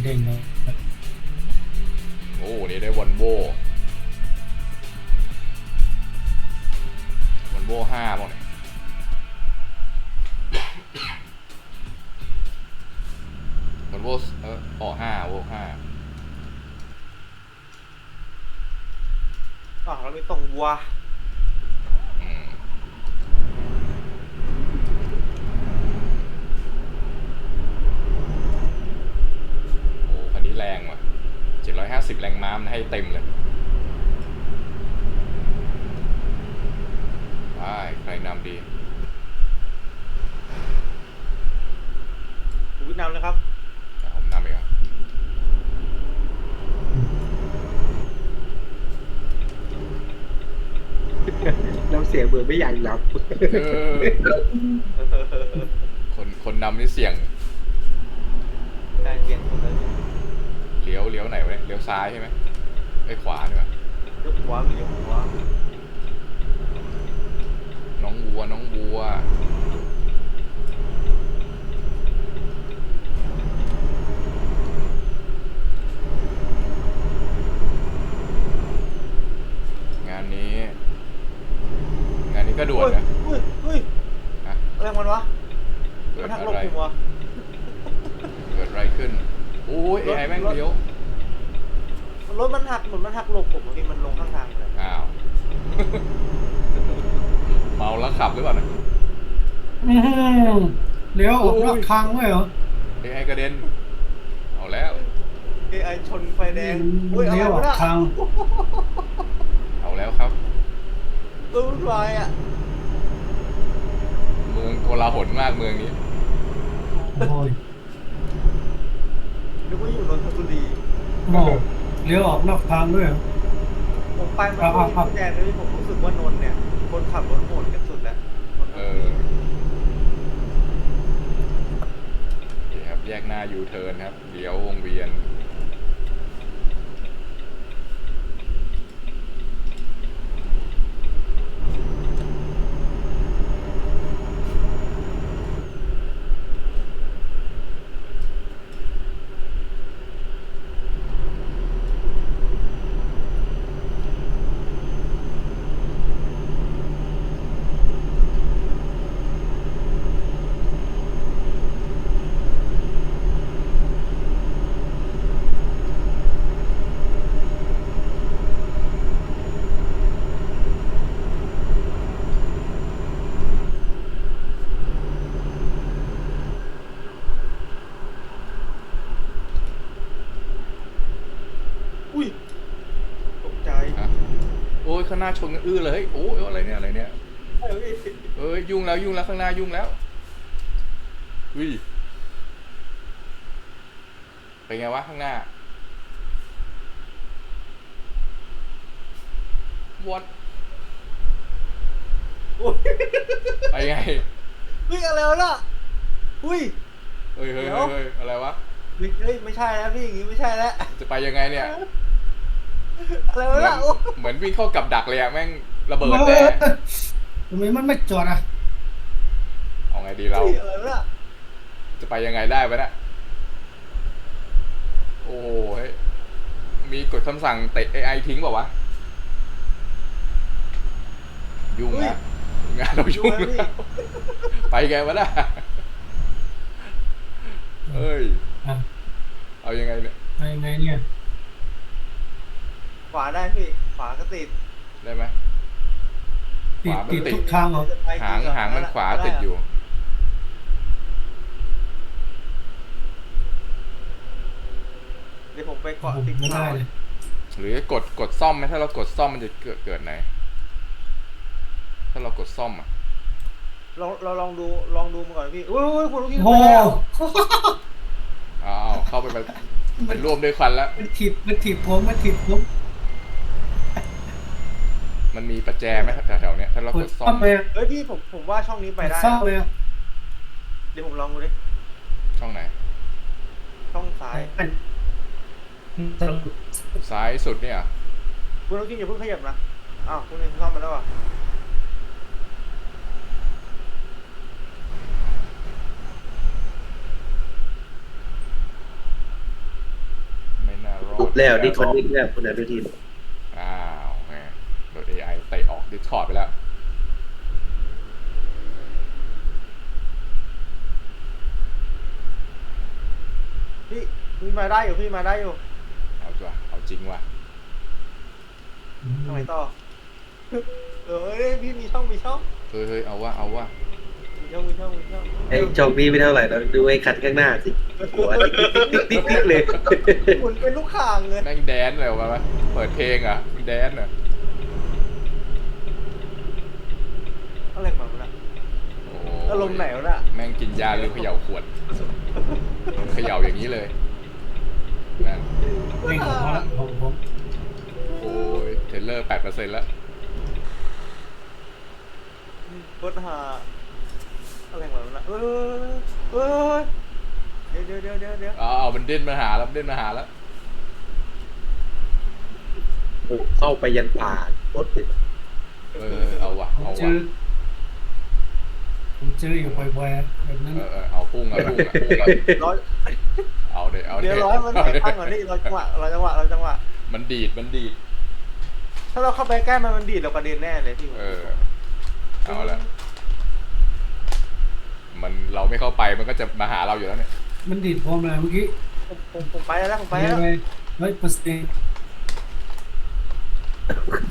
ไม่เด้งแล้วโอ้นี่ได้วอลโววอลโวห้าบ้างเนี่ยวอลโวเอออ๋อห้าโวห้าอะเราไม่ต้องวัว อืมโอ้คันนี้แรงว่ะเจ็ดร้อยห้า สิบแรงม้ามันให้เต็มเลยไปใครนำดีดูวิทย์นำนะครับแต่ผมนำเองอะน้ำเสียงเหมือนไม่อยากนับ เออคนคนนำนี่เสี่ยง ได้เปลี่ยนคนเลย เลี้ยวเลี้ยวไหนวะเนี่ยเลี้ยวซ้ายใช่ไหมไอ้ยขวาดีกว่ายกหัวมียกหัวน้องวัวน้องวัว งานนี้ งานนี้ก็ด่วนนะ เฮ้ยเฮ้ย ฮะ อะไรของมันวะ เกิ มั ด นทัก อะ ลบ ไร ผมวะ เกิดอะไรขึ้นโอ้ย รถ ไอ้แม่ง รถ เลี้ยว รถมันหักเหมือนมันหักหลบผมเมื่อกี้มันลงข้างทางเลย อ้าว เมาแล้วขับหรือเปล่านะ อื้อหือเลี้ยวออกนอกทางด้วยเหรอไอ้ไอ้กระเด็น เอาแล้ว เอไอชนไฟแดงอุ้ยอะไรเลี้ยวออวะกน่ะทางเอาแล้วครับตู้วุ่นวายอะเมืองโกลาหลมากเมืองนี้ โอ้ยนึกว่าอยู่นนทบุรีโอ้เลี้ยวออกนอกทางด้วยเหรอ ผมไปมาครับครับที่แดงเลยผมรู้สึกว่านนท์เนี่ย คนขับรถโหดกันสุดแล้วนนท เอ บุ อ รี นี่ครับ แยกหน้ายูเทิร์นครับเลี้ยววงเวียน อุ้ยตกใจ ฮะ โอ้ย ข้างหน้าชนกันอื้อเลยโอ้ยอะไรเนี่ยอะไรเนี่ยเฮ้ยเอ้ยยุ่งแล้วยุ่งแล้วข้างหน้ายุ่งแล้ววิเป็นไงวะข้างหน้าวอดอุ้ยไปไงเฮ้ยอะไรวะน่ะอุ้ยเฮ้ยเฮ้ยเดี๋ยวเฮ้ยอะไรวะเฮ้ยเฮ้ยไม่ใช่แล้วพี่อย่างงี้ไม่ใช่แล้วจะไปยังไงเนี่ย อะไรเหมืวะอนน่ะโอ้เหมือนวิ่งเข้ากับดักเลยอะแม่งระเบิดแน่ทำไมมันไม่จอดอะเอาไงดีเรายอะไรวะน่ะจะไปยังไงได้วะเนี่ยโอ้โหเฮ้ยมีกดคำสั่งเตะ AI ทิ้งเปล่าวะ ยุ่งนะงานเรายุ่งแล้วไปไงวะน่ะเอ้ย อะเอายังไงเนี่ย ไปไงเนี่ย ขวาได้พี่ ขวาก็ติดได้ไหมติดขวามันติดติดทุกทางเหรอหางหางมันขวาติดอยู่ เดี๋ยวผมไปเกาะผมติดไม่ได้เลยหรือกดกดซ่อมไหมถ้าเรากดซ่อมมันจะเกิดเกิดไหน ถ้าเรากดซ่อมอะลองเราลองดูลองดูมาก่อนพี่อุ้ยอุ้ยคุณลูกพี่โอ้ไปแล้วอ้าวเข้าไปไปไปร่วมด้วยควันแล้วมันถีบมันถีบผมมันถีบผม มันมีปัจแจไหมแถวๆเนี้ยถ้าเรากกดดซ่อซ่อมมไปอะเฮ้ยพี่ผมผมว่าช่องนี้ไปได้กดซ่อมเลยอะเดี๋ยวผมลองดูดิ ช่องไหน ช่องซ้ายอันซ้ายสุดเนี่ยเหรอคุณลูกพี่อย่าเพิ่งขยับนะ อ้าวคุณเองเข้ามาแล้วอะอแล้วนี่คนนี้แล้วคุณอนุทิน อ้าวแหมโดน AI เตะออก ดิสคอร์ดไปแล้ว พี่พี่มาได้อยู่พี่มาได้อยู่เอาจ้ะเอาจริงว่ะทำไมต่อเออพี่มีช่องมีช่องเฮ้ยเฮ้ยเอาว่าเอาว่ามีช่องมีช่องมีช่องไอ้จองนี้ไม่เท่าไหร่เราดูไอ้คันข้างหน้าสิหัวติ๊กติ๊กติ๊กติ๊กเลยหมุนเป็นลูกข่างเลยแม่งแดนเลยวะวะเปิดเพลงอะแดนอะ อะไรของมันอะ โอ้อารมณ์ไหนวะน่ะแม่งกินยาหรือเขย่าขวดเขย่าอย่างนี้เลยนั่นนี่ของเขาละของผมโอ้ยเทรลเลอร์แปดเปอร์เซ็นต์แล้วรถหาอะไรของมันอะเออเออเดี๋ยวเดี๋ยวเดี๋ยวเดี๋ยวเดี๋ยวเอาเอามันดิ้นมาหาแล้วมันดิ้นมาหาแล้วโอ้เข้าไปยันป่ารถติดเออเอาวะผมเอาเจวะอ ผมเจออยู่บ่อยๆอะแบบนั้นเออเออเอาพุ่งอะพุ่งอะพุ่งอะร้อยเอาเดี๋ยวเอาเดี๋ยวเดี๋ยวร้อยมันไหนข้างก่อนนี่เราจังหวะเราจังหวะเราจังหวะ มันดีดมันดีด ถ้าเราเข้าไปใกล้มันมันดีดเรากระเด็นแน่เลยพี่เออเอาละมันเราไม่เข้าไปมันก็จะมาหาเราอยู่แล้วเนี่ย มันดีดพร้อมเลยเมื่อกี้ผมผมผมไปแล้วผมไปไปแล้วไปร้อยเปอร์เซ็นต์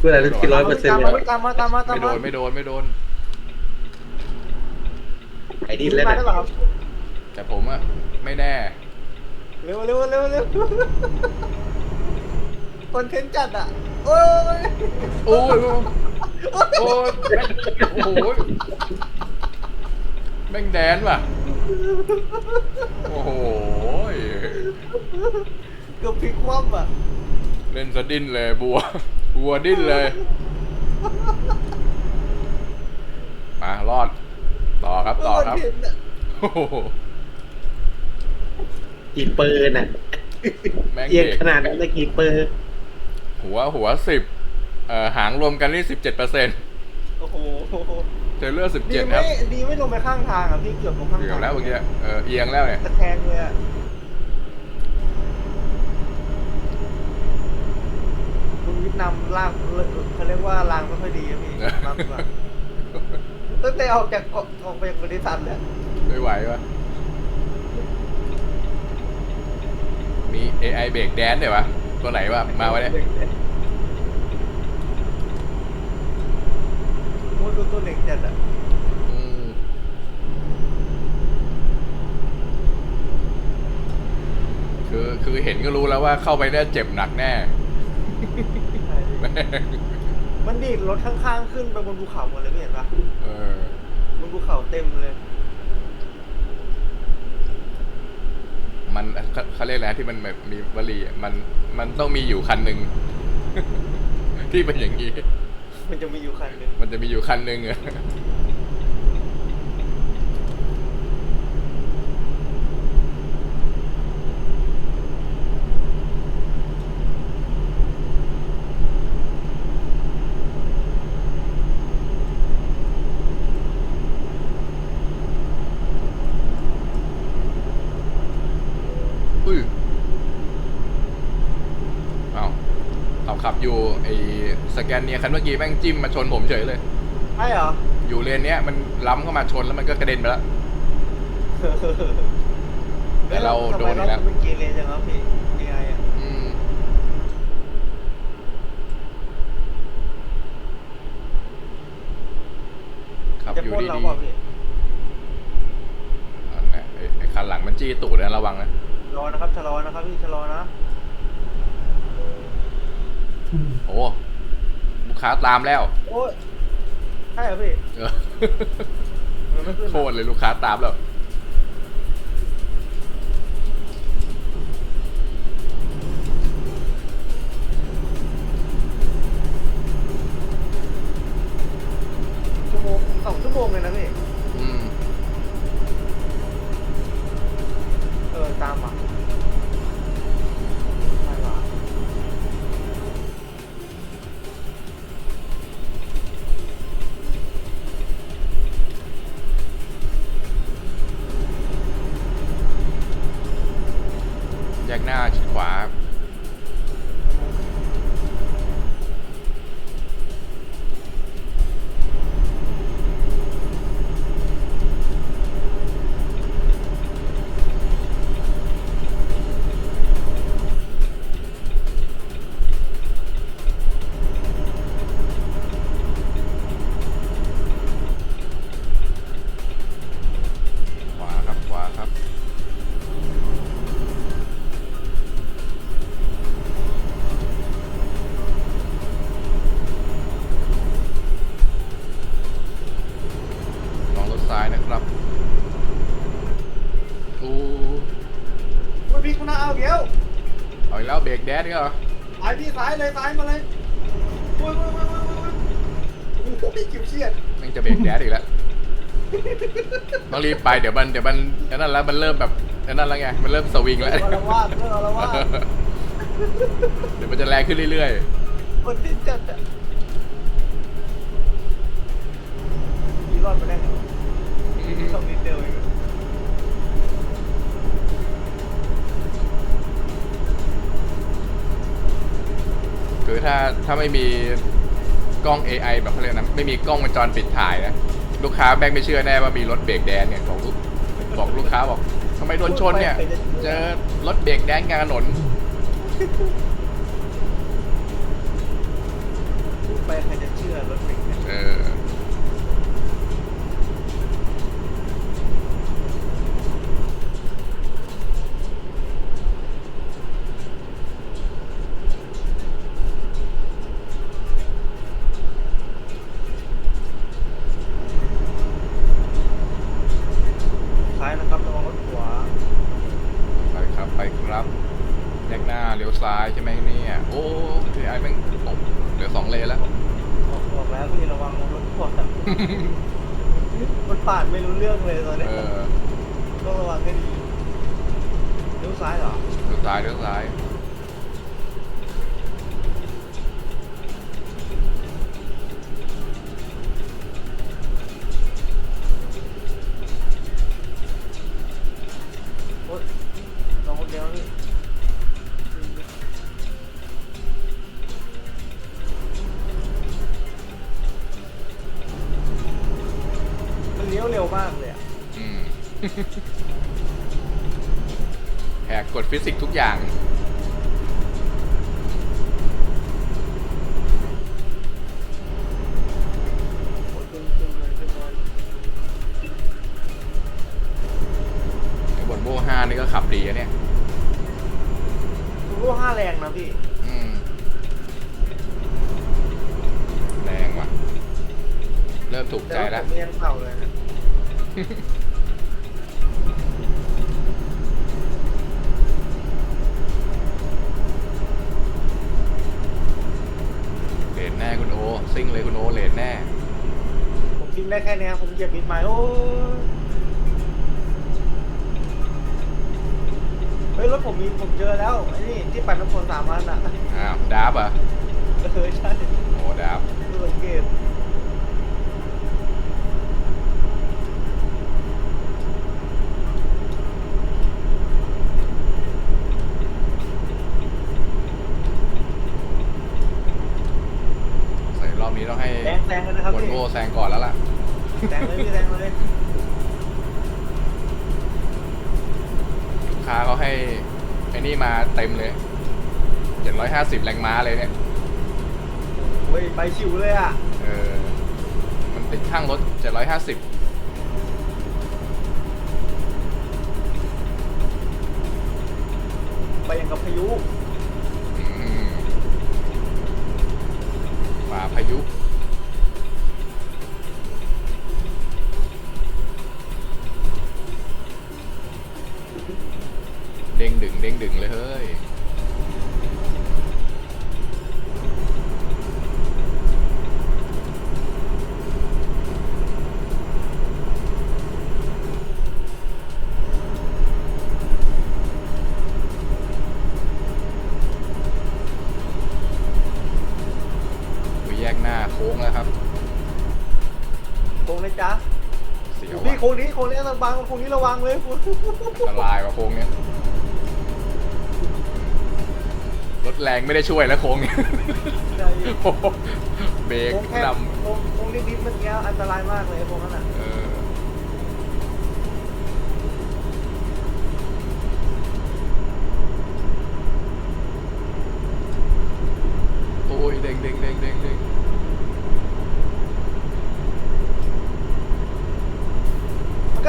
คุณอนุทินร้อยเปอร์เซ็นต์ตามเลมายตามมาตามมาตามไม่โดมานไม่โดนไม่โดน ไอ้นี่แล้วมานะได้เปล่าครับแต่ผมอะไม่แน่ เร็วเร็วเร็วเร็วคอนเทนต์จัดอะ โอ้ยโอ้ยโอ้ยแม่งโอ้โหแม่งแดนว่ะ โอ้โหเกือบพลิกคว่ำอะ เล่นสะดิ้นเลยบัว บัวดิ้นเลย มารอด ต่อครับต่อครับนเทนต์อะโอ้โหกี่เปอร์น่ะแม่งเอียงเด็กขนาดนั้นเลยกี่เปอร์หัวหัวสิบเอ่อหางรวมกันนี่สิบเจ็ดเปอร์เซ็นต์โอ้โหเทเลอร์สิบดีเจ็ดคไม่รับดีไม่ลงไปข้างทางอะพี่เกือบลงข้างเกือทาบงแล้วเมื่อกี้เออเอียงแล้วเนี่ย ตะแคงเลยอะคุณวิทย์นำล่างเขาเรียกว่าล่างไม่ค่อยดีอะพี่นำแบบ ตั้งแต่ออกจากออกออกไปจากบริษัทเลยไม่ไหววะมี AI เบรกแดนเดี๋ยววะตัวไหนวะมาวะเนี่ยมูดูตัวเด็กจัดอะอืมคือคือเห็นก็รู้แล้วว่าเข้าไปเนี่ยเจ็บหนักแน่แม่งมันดีดรถข้างๆขึ้นไปบนภูเขาหมดเลยพี่เห็นปะเออบนภูเขาเต็มเลย มันเขาเขาเรียกอะไรนะที่มันแบบมีวลีอะมันมันต้องมีอยู่คันหนึ่ง ที่เป็นอย่างนี้ มันจะมีอยู่คันหนึ่งมันจะมีอยู่คันหนึ่งอะ อุ้ยเอาขับขับอยู่ไอ้ สแกนเนียคันเมื่อกี้แม่งจิ้มมาชนผมเฉยเลย ใช่เหรอ อยู่เลนเนี้ยมันล้ำเข้ามาชนแล้วมันก็กระเด็นไปแล้ว แต่เราโดนอีกแล้วทำไมเราเป็นเกเรจังครับพี่ยังไงอะอืมขับจะอยู่พ่นดีเราๆเปล่าพี่อันนั้นไอ้ไอ้คันหลังมันจี้ตูดนะระวังนะชะลอนะครับชะลอนะครับพี่ชะลอนะอืมโอ้ลูก ค้าตามแล้วโอ้ยใช่เหรอพี่เออ มันไม่ขึ้นโคตรเลยลูกค้าตามแล้วชั่ว ต้องรีบไปเดี๋ยวมันเดี๋ยวมันไอ้นั่นแล้วมันเริ่มแบบไอ้นั่นแล้วไงมันเริ่มสวิงแล้วเอาละวาดเรื่องเอาละวาดเดี๋ยวมันจะแรงขึ้นเรื่อยคนที่จัดอะพี่รอดมาได้ไงวะๆชอบนิดเดียวเองคือถ้าถ้าไม่มีกล้อง AI แบบเขาเรียกนะไม่มีกล้องวงจรปิดถ่ายนะ ลูกค้าแม่งไม่เชื่อแน่ว่ามีรถเบรกแดนเนี่ยบอกลูกบอกลูกค้าบอกทำไมโดนชนเนี่ย เจอรถเบรกแดนกลางถนนพูดไปใครจะเชื่อรถเบรกเนี่ยเออ เลี้ยวซ้า ผมมีผมเจอแล้วไอ้นี่ที่ปั่นน้ำฝนสามพันอะอ้าวดับอะเออใช่โอ้ดับดูสังเกตใส่รอบนี้ต้องให้แซงแซงเลยนะครับบนพี่โม่แซงก่อนแล้วล่ะแซงเลย 750 แรงม้าเลยเนี่ยโอ้ยไปชิวเลยอะเออ มันติดข้างรถ 750 ไปอย่างกับพายุอืมฝ่าพายุ เด้งดึงเด้งดึงเลยเฮ้ย โค้งนี้โค้งนี้ระวังโค้งนี้ระวังเลยคุณอันตรายกว่าโค้งเนี้ยรถแรงไม่ได้ช่วยแล้วโค้งเนี้ยใช่โอ้โหเบรกโค้งแค่นโค้งโค้งนิดๆเมื่อกี้อันตรายมากเลยโค้งนั้นอะำเออโอ้ยเด้งเด้งเด้งเด้งเ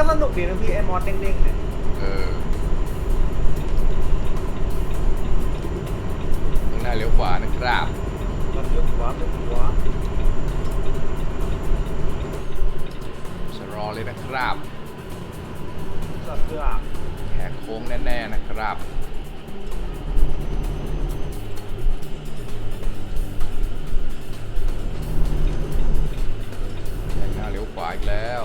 ก็สนุกดีนะพี่ไอ้มอสเด้งๆเนี่ยเออข้งหน้าเลี้ยวขวานะครับ มันเยวขวาเยกหัวชะรอเลยนะครับสะเสือแหกโค้งแน่ๆนะครับ แยกหน้าเลี้ยวขวาอีกแล้ว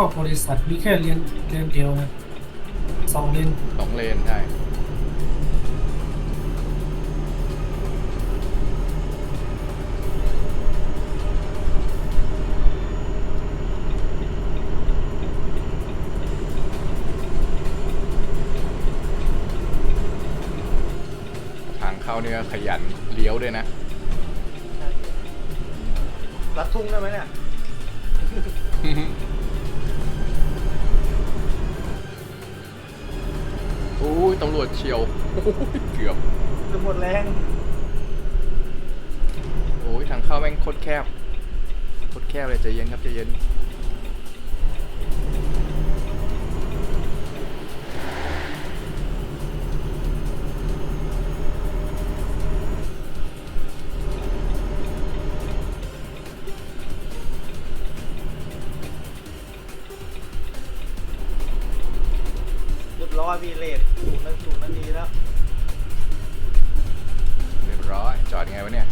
เข้าบริษัทมีแค่เรียนเรียนเดียวนะสองเรียนสองเลนใช่ทางเข้าเนี่ยขยันเลี้ยวด้วยนะ รัดทุ่งได้ไหมเนี่ย ยตำรวจเฉียวโอ้ยเกือบจะหมดแรงโอ้ยทางเข้าแม่งโคตรแคบโคตรแคบเลยใจเย็นครับใจเย็น ร้อยวีเลทศูนย์นาทีศูนย์นาทีแล้ว เรียบร้อย จอดยังไงวะเนี่ย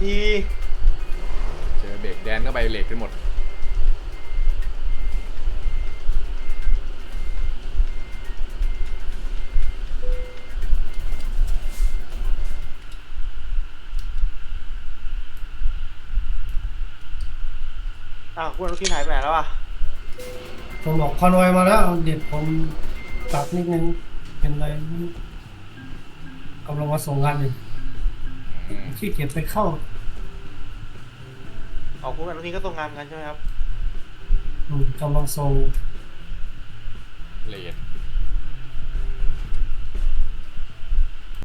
ที เจอเบรกแดนเข้าไปเหล็กกันหมด อ้าวคุณอนุทินหายไปไหนแล้วอะ ผมบอกคอนวอยมาแล้วเด็ดผมกลับนิดนึงเป็นไรไม่รู้กำลังมาส่งงานอยู่อืมขี้เกียจไปเข้า ออกคุณอนุทินก็ส่งงานกันใช่ไหมครับอืมกำลังส่งเลด